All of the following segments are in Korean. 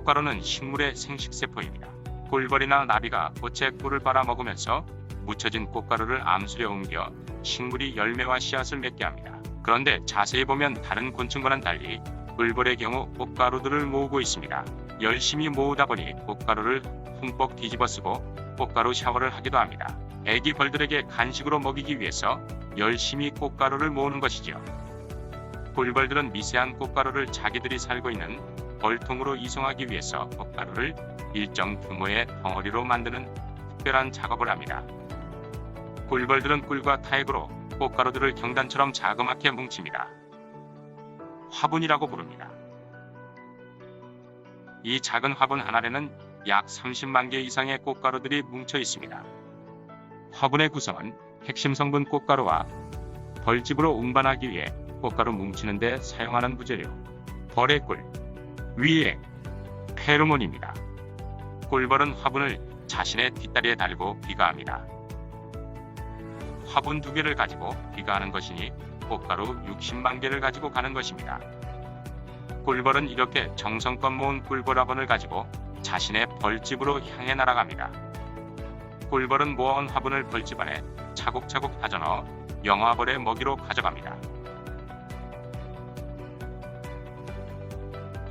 꽃가루는 식물의 생식세포입니다. 꿀벌이나 나비가 꽃에 꿀을 빨아먹으면서 묻혀진 꽃가루를 암술에 옮겨 식물이 열매와 씨앗을 맺게 합니다. 그런데 자세히 보면 다른 곤충과는 달리 꿀벌의 경우 꽃가루들을 모으고 있습니다. 열심히 모으다 보니 꽃가루를 흠뻑 뒤집어 쓰고 꽃가루 샤워를 하기도 합니다. 애기 벌들에게 간식으로 먹이기 위해서 열심히 꽃가루를 모으는 것이죠. 꿀벌들은 미세한 꽃가루를 자기들이 살고 있는 벌통으로 이송하기 위해서 꽃가루를 일정 규모의 덩어리로 만드는 특별한 작업을 합니다. 꿀벌들은 꿀과 타액으로 꽃가루들을 경단처럼 자그맣게 뭉칩니다. 화분이라고 부릅니다. 이 작은 화분 하나에는 약 30만 개 이상의 꽃가루들이 뭉쳐 있습니다. 화분의 구성은 핵심 성분 꽃가루와 벌집으로 운반하기 위해 꽃가루 뭉치는 데 사용하는 부재료, 벌의 꿀, 위액, 페로몬입니다. 꿀벌은 화분을 자신의 뒷다리에 달고 귀가합니다. 화분 두 개를 가지고 귀가하는 것이니 꽃가루 60만 개를 가지고 가는 것입니다. 꿀벌은 이렇게 정성껏 모은 꿀벌 화분을 가지고 자신의 벌집으로 향해 날아갑니다. 꿀벌은 모아온 화분을 벌집 안에 차곡차곡 다져넣어 영화벌의 먹이로 가져갑니다.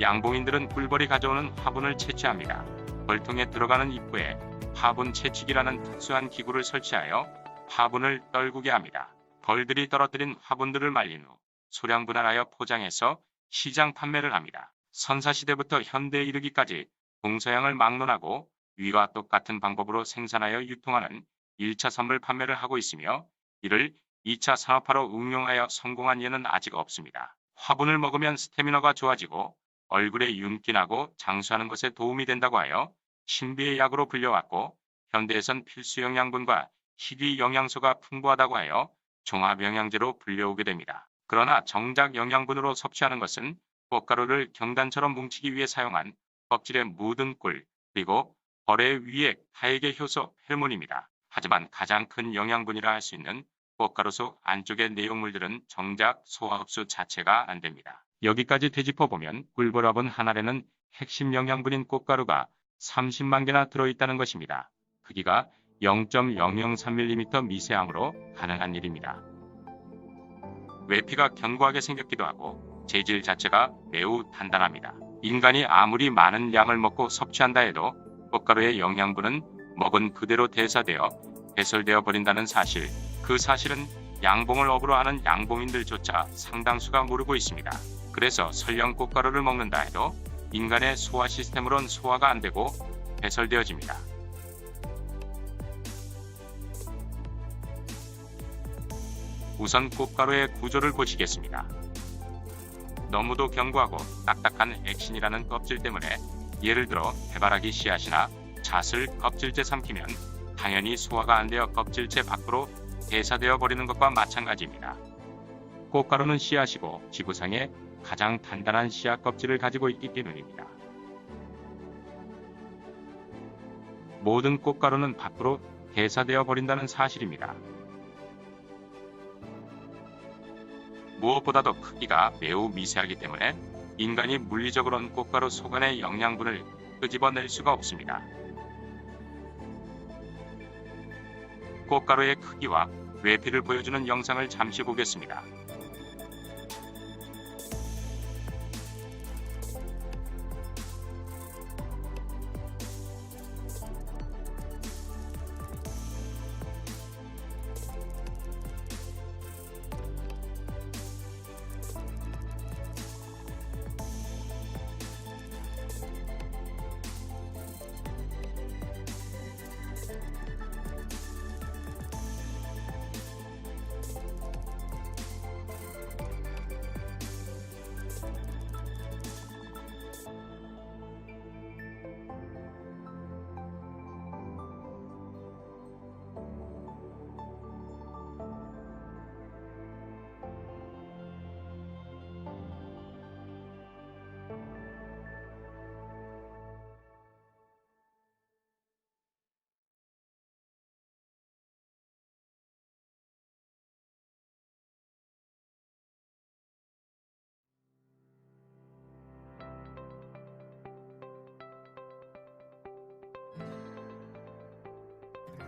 양봉인들은 꿀벌이 가져오는 화분을 채취합니다. 벌통에 들어가는 입구에 화분 채취기라는 특수한 기구를 설치하여 화분을 떨구게 합니다. 벌들이 떨어뜨린 화분들을 말린 후 소량 분할하여 포장해서 시장 판매를 합니다. 선사시대부터 현대에 이르기까지 동서양을 막론하고 위와 똑같은 방법으로 생산하여 유통하는 1차 선물 판매를 하고 있으며 이를 2차 산업화로 응용하여 성공한 예는 아직 없습니다. 화분을 먹으면 스태미너가 좋아지고 얼굴에 윤기 나고 장수하는 것에 도움이 된다고 하여 신비의 약으로 불려왔고 현대에선 필수 영양분과 희귀 영양소가 풍부하다고 하여 종합영양제로 불려오게 됩니다. 그러나 정작 영양분으로 섭취하는 것은 꽃가루를 경단처럼 뭉치기 위해 사용한 껍질에 묻은 꿀 그리고 벌의 위액, 타액의 효소, 페르몬입니다. 하지만 가장 큰 영양분이라 할 수 있는 꽃가루 속 안쪽의 내용물들은 정작 소화 흡수 자체가 안 됩니다. 여기까지 되짚어 보면 꿀벌화분 하나에는 핵심 영양분인 꽃가루가 30만 개나 들어있다는 것입니다. 크기가 0.003mm 미세함으로 가능한 일입니다. 외피가 견고하게 생겼기도 하고 재질 자체가 매우 단단합니다. 인간이 아무리 많은 양을 먹고 섭취한다 해도 꽃가루의 영양분은 먹은 그대로 대사되어 배설되어 버린다는 사실. 그 사실은 양봉을 업으로 하는 양봉인들조차 상당수가 모르고 있습니다. 그래서 설령 꽃가루를 먹는다 해도 인간의 소화 시스템으론 소화가 안 되고 배설되어집니다. 우선 꽃가루의 구조를 보시겠습니다. 너무도 견고하고 딱딱한 액신이라는 껍질 때문에 예를 들어 해바라기 씨앗이나 잣을 껍질째 삼키면 당연히 소화가 안 되어 껍질째 밖으로 대사되어 버리는 것과 마찬가지입니다. 꽃가루는 씨앗이고 지구상에 가장 단단한 씨앗 껍질을 가지고 있기 때문입니다. 모든 꽃가루는 밖으로 대사되어 버린다는 사실입니다. 무엇보다도 크기가 매우 미세하기 때문에 인간이 물리적으로는 꽃가루 속 안의 영양분을 끄집어낼 수가 없습니다. 꽃가루의 크기와 외피를 보여주는 영상을 잠시 보겠습니다.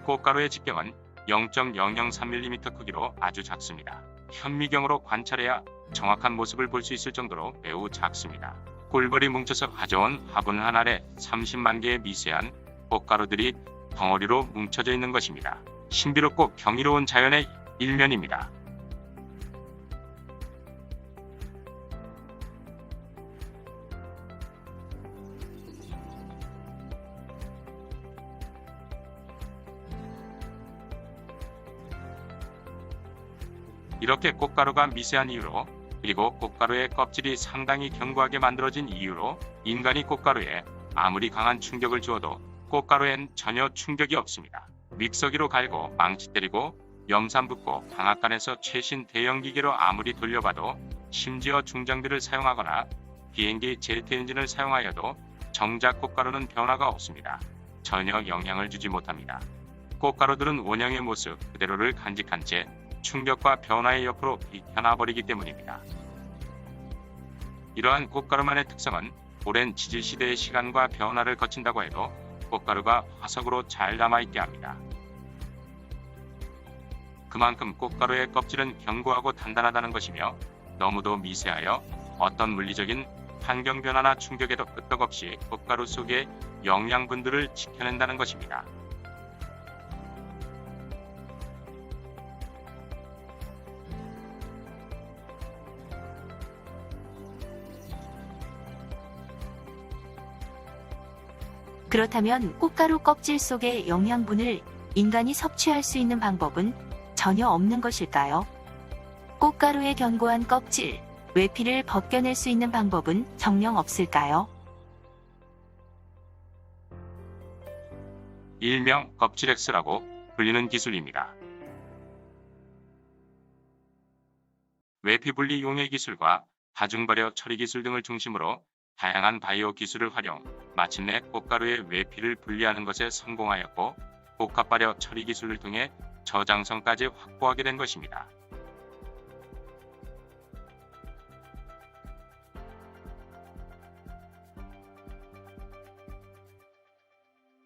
꽃가루의 직경은 0.003mm 크기로 아주 작습니다. 현미경으로 관찰해야 정확한 모습을 볼 수 있을 정도로 매우 작습니다. 꿀벌이 뭉쳐서 가져온 화분 한 알에 30만 개의 미세한 꽃가루들이 덩어리로 뭉쳐져 있는 것입니다. 신비롭고 경이로운 자연의 일면입니다. 이렇게 꽃가루가 미세한 이유로 그리고 꽃가루의 껍질이 상당히 견고하게 만들어진 이유로 인간이 꽃가루에 아무리 강한 충격을 주어도 꽃가루엔 전혀 충격이 없습니다. 믹서기로 갈고 망치 때리고 염산 붓고 방앗간에서 최신 대형 기계로 아무리 돌려봐도 심지어 중장비를 사용하거나 비행기 제트 엔진을 사용하여도 정작 꽃가루는 변화가 없습니다. 전혀 영향을 주지 못합니다. 꽃가루들은 원형의 모습 그대로를 간직한 채 충격과 변화의 옆으로 비켜나버리기 때문입니다. 이러한 꽃가루만의 특성은 오랜 지질 시대의 시간과 변화를 거친다고 해도 꽃가루가 화석으로 잘 남아있게 합니다. 그만큼 꽃가루의 껍질은 견고하고 단단하다는 것이며 너무도 미세하여 어떤 물리적인 환경 변화나 충격에도 끄떡없이 꽃가루 속의 영양분들을 지켜낸다는 것입니다. 그렇다면 꽃가루 껍질 속의 영양분을 인간이 섭취할 수 있는 방법은 전혀 없는 것일까요? 꽃가루의 견고한 껍질, 외피를 벗겨낼 수 있는 방법은 정녕 없을까요? 일명 껍질엑스라고 불리는 기술입니다. 외피 분리 용해 기술과 다중 발효 처리 기술 등을 중심으로 다양한 바이오 기술을 활용 마침내 꽃가루의 외피를 분리하는 것에 성공하였고 복합 발효 처리 기술을 통해 저장성까지 확보하게 된 것입니다.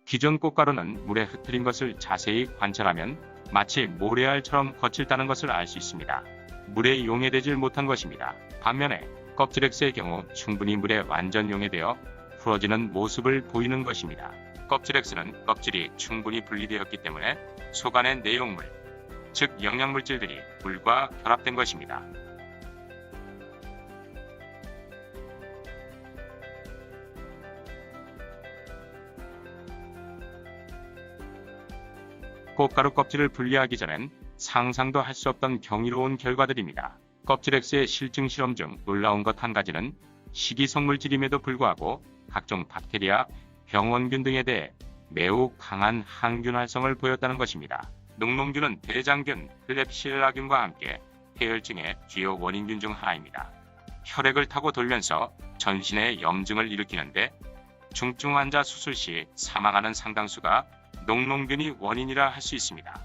기존 꽃가루는 물에 흩트린 것을 자세히 관찰하면 마치 모래알처럼 거칠다는 것을 알 수 있습니다. 물에 용해되질 못한 것입니다. 반면에 껍질엑스의 경우 충분히 물에 완전 용해되어 풀어지는 모습을 보이는 것입니다. 껍질엑스는 껍질이 충분히 분리되었기 때문에 속 안의 내용물, 즉 영양물질들이 물과 결합된 것입니다. 꽃가루 껍질을 분리하기 전엔 상상도 할 수 없던 경이로운 결과들입니다. 껍질엑스의 실증 실험 중 놀라운 것 한 가지는 식이성물질임에도 불구하고 각종 박테리아, 병원균 등에 대해 매우 강한 항균 활성을 보였다는 것입니다. 녹농균은 대장균, 클렙실라균과 함께 폐혈증의 주요 원인균 중 하나입니다. 혈액을 타고 돌면서 전신에 염증을 일으키는데 중증 환자 수술 시 사망하는 상당수가 녹농균이 원인이라 할 수 있습니다.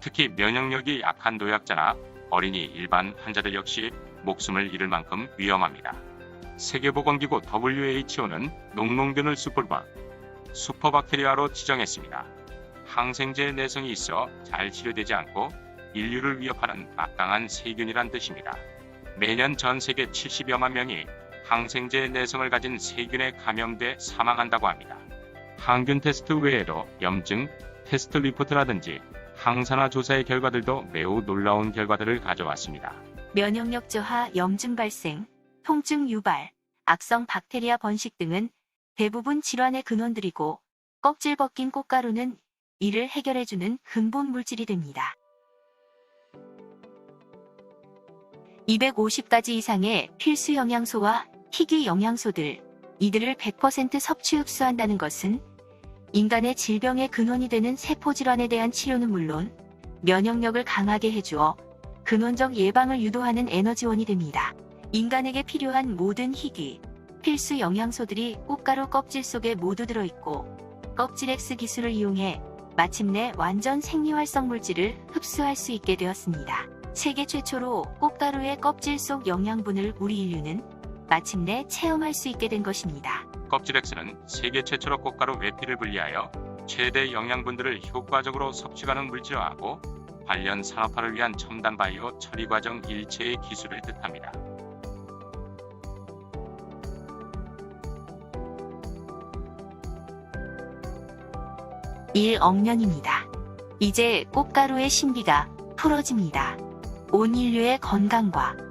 특히 면역력이 약한 노약자나 어린이 일반 환자들 역시 목숨을 잃을 만큼 위험합니다. 세계보건기구 WHO는 녹농균을 슈퍼바, 슈퍼박테리아로 지정했습니다. 항생제 내성이 있어 잘 치료되지 않고 인류를 위협하는 막강한 세균이란 뜻입니다. 매년 전 세계 70여만 명이 항생제 내성을 가진 세균에 감염돼 사망한다고 합니다. 항균 테스트 외에도 염증, 테스트 리포트라든지 항산화 조사의 결과들도 매우 놀라운 결과들을 가져왔습니다. 면역력 저하, 염증 발생, 통증 유발, 악성 박테리아 번식 등은 대부분 질환의 근원들이고 껍질 벗긴 꽃가루는 이를 해결해주는 근본 물질이 됩니다. 250가지 이상의 필수 영양소와 희귀 영양소들, 이들을 100% 섭취 흡수한다는 것은 인간의 질병의 근원이 되는 세포질환에 대한 치료는 물론 면역력을 강하게 해주어 근원적 예방을 유도하는 에너지원이 됩니다. 인간에게 필요한 모든 희귀, 필수 영양소들이 꽃가루 껍질 속에 모두 들어있고 껍질엑스 기술을 이용해 마침내 완전 생리활성 물질을 흡수할 수 있게 되었습니다. 세계 최초로 꽃가루의 껍질 속 영양분을 우리 인류는 마침내 체험할 수 있게 된 것입니다. 껍질엑스는 세계 최초로 꽃가루 외피를 분리하여 최대 영양분들을 효과적으로 섭취하는 물질화하고 관련 산업화를 위한 첨단 바이오 처리 과정 일체의 기술을 뜻합니다. 일억년입니다 이제 꽃가루의 신비가 풀어집니다. 온 인류의 건강과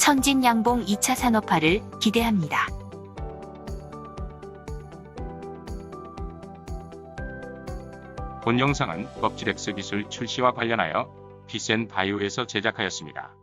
천진양봉 2차 산업화를 기대합니다. 본 영상은 X 기술 출시와 관련하여 비센 바이오에서 제작하였습니다.